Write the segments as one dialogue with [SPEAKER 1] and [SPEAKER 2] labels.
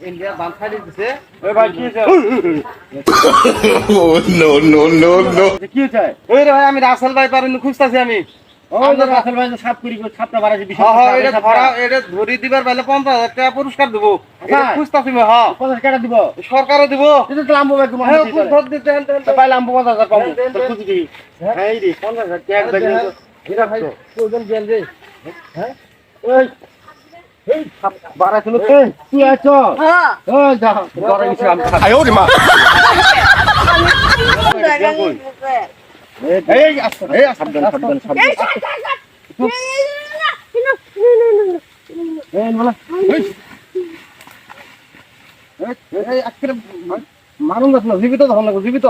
[SPEAKER 1] India বান খাই দিতেছে
[SPEAKER 2] ওই ভাই কি হয়েছে
[SPEAKER 3] no no no no!
[SPEAKER 2] কি হয়েছে
[SPEAKER 1] ওই রে ভাই আমি রাসেল ভাই পারেন খুঁজতাছি আমি। হ্যাঁ হ্যাঁ দেবো।
[SPEAKER 2] হ্যাঁ।
[SPEAKER 1] হ্যাঁ হ্যাঁ।
[SPEAKER 2] পঞ্চাশ হাজার বাড়া চলো তুই আছো?
[SPEAKER 3] আয় ওরে মা।
[SPEAKER 2] এই আসো এই আসো সাবধান সাবধান সাবধান। মারুন না জীবিত ধরুন না জীবিত।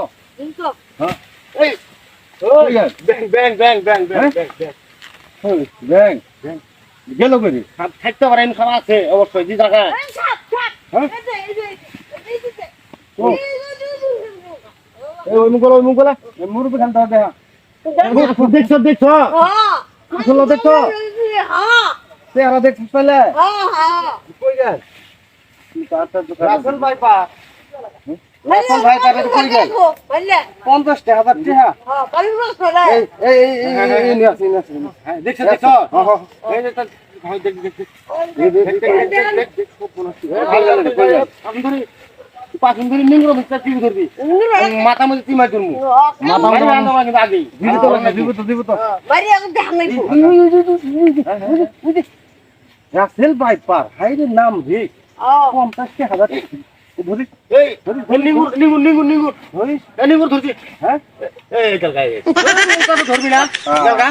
[SPEAKER 2] হ্যাঁ।
[SPEAKER 1] ব্যাং ব্যাং ব্যাং ব্যাং হ্যাঁ? ব্যাং ব্যাং।
[SPEAKER 2] হ্যাঁ, ব্যাং। গেল করি খাত খাইতে পারেন খাওয়া আছে অবশ্যই জি টাকা এই ওই মুগলা ওই মুগলা এই মুরুবি দাও দেখা। দেখছ দেখছ? আসলে দেখছ? চেহারা দেখছ পেলে?
[SPEAKER 1] কই গেল? রাসেল ভাই পা রাসেল ভাই পারে কই গেল পঞ্চাশ টাকা হাজার টাকা এই এই এই এই, এই এই নিয়ে আসি নিয়ে
[SPEAKER 2] হ্যাঁ দেখছ দেখছ
[SPEAKER 1] হ্যাঁ হ্যাঁ
[SPEAKER 2] এই যে তার- হ্যাঁ, দেখ দেখ দেখ
[SPEAKER 1] দেখ, দেখ, দেখ, দেখ, দেখ, দেখ, খুব মনে হচ্ছে। এই, কই গেল রে, কই গেল?
[SPEAKER 2] আমি ধরি পাখিন ধরি নিংড়ো ভিতরে টিভি ধরবি মাথা মধ্যে ধরবো
[SPEAKER 1] মাথা
[SPEAKER 2] আগে
[SPEAKER 1] জীবিত জীবিত
[SPEAKER 2] রাসেল হাইরে নাম রে পঞ্চাশ টাকা হাজার ধরি
[SPEAKER 1] এই
[SPEAKER 2] এই নিঙ্গুর নিঙ্গুর নিঙ্গুর নিঙ্গুর।
[SPEAKER 1] ধরিস
[SPEAKER 2] নিঙ্গুর ধরছি।
[SPEAKER 1] হ্যাঁ?
[SPEAKER 2] এই কালকা এই তো ধরবি না। কালকা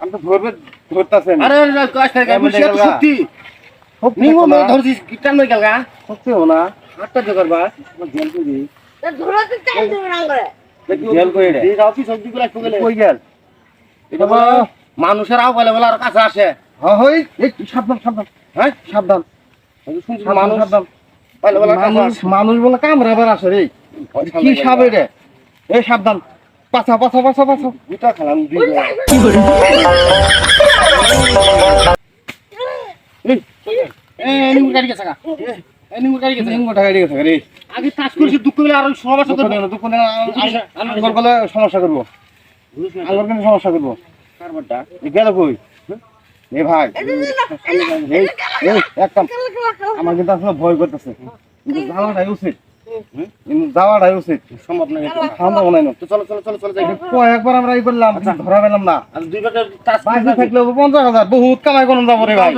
[SPEAKER 1] আমি তো ধরবে ধরতাছেন।
[SPEAKER 2] আরে কাজ থেকে
[SPEAKER 1] কেমন
[SPEAKER 2] বুঝছিস
[SPEAKER 1] কালকা?
[SPEAKER 2] সত্যি
[SPEAKER 1] সত্যি
[SPEAKER 2] নিঙ্গুর
[SPEAKER 1] কথা।
[SPEAKER 2] ধরছিস কিটান নয় কালকা
[SPEAKER 1] সত্যি হব না।
[SPEAKER 2] আটটা জোগাড় বা
[SPEAKER 1] জেল কই রে?
[SPEAKER 2] দেখি
[SPEAKER 1] জেল কই রে?
[SPEAKER 2] এই যাও সবজি গুলা গেলে।
[SPEAKER 1] কই গেল
[SPEAKER 2] এটা মানুষের আও বলে বলে আর কাছে আসে।
[SPEAKER 1] হ্যাঁ হই। এই সাবধান সাবধান।
[SPEAKER 2] হ্যাঁ?
[SPEAKER 1] সাবধান।
[SPEAKER 2] শুনছি
[SPEAKER 1] সাবধান
[SPEAKER 2] মানুষ
[SPEAKER 1] মানুষ। মানুষ বলে কামড়াবার আসে রে কি সাবে রে? এই সাবধান। পাছা পাছা পাছা পাছা।
[SPEAKER 2] দুটা খালাম
[SPEAKER 1] সমস্যা করব। আঙ্গর সমস্যা করব। গেল কই? এ ভাই। একটা আমার কিন্তু আসলে ভয় করতেছে। কিন্তু যাওয়াটাই উচিত। কিন্তু যাওয়াটাই উচিত।
[SPEAKER 2] সম্ভব না।
[SPEAKER 1] ঠান্ডা মনে
[SPEAKER 2] তো চলো চলো চলো চলো যাই।
[SPEAKER 1] কয়েকবার আমরা ই করলাম ধরা পেলাম না।
[SPEAKER 2] আর দুই বাজার টাচ
[SPEAKER 1] বাইরে থাকলে পঞ্চাশ হাজার। বহুত কামাই করুন যাব রে ভাই।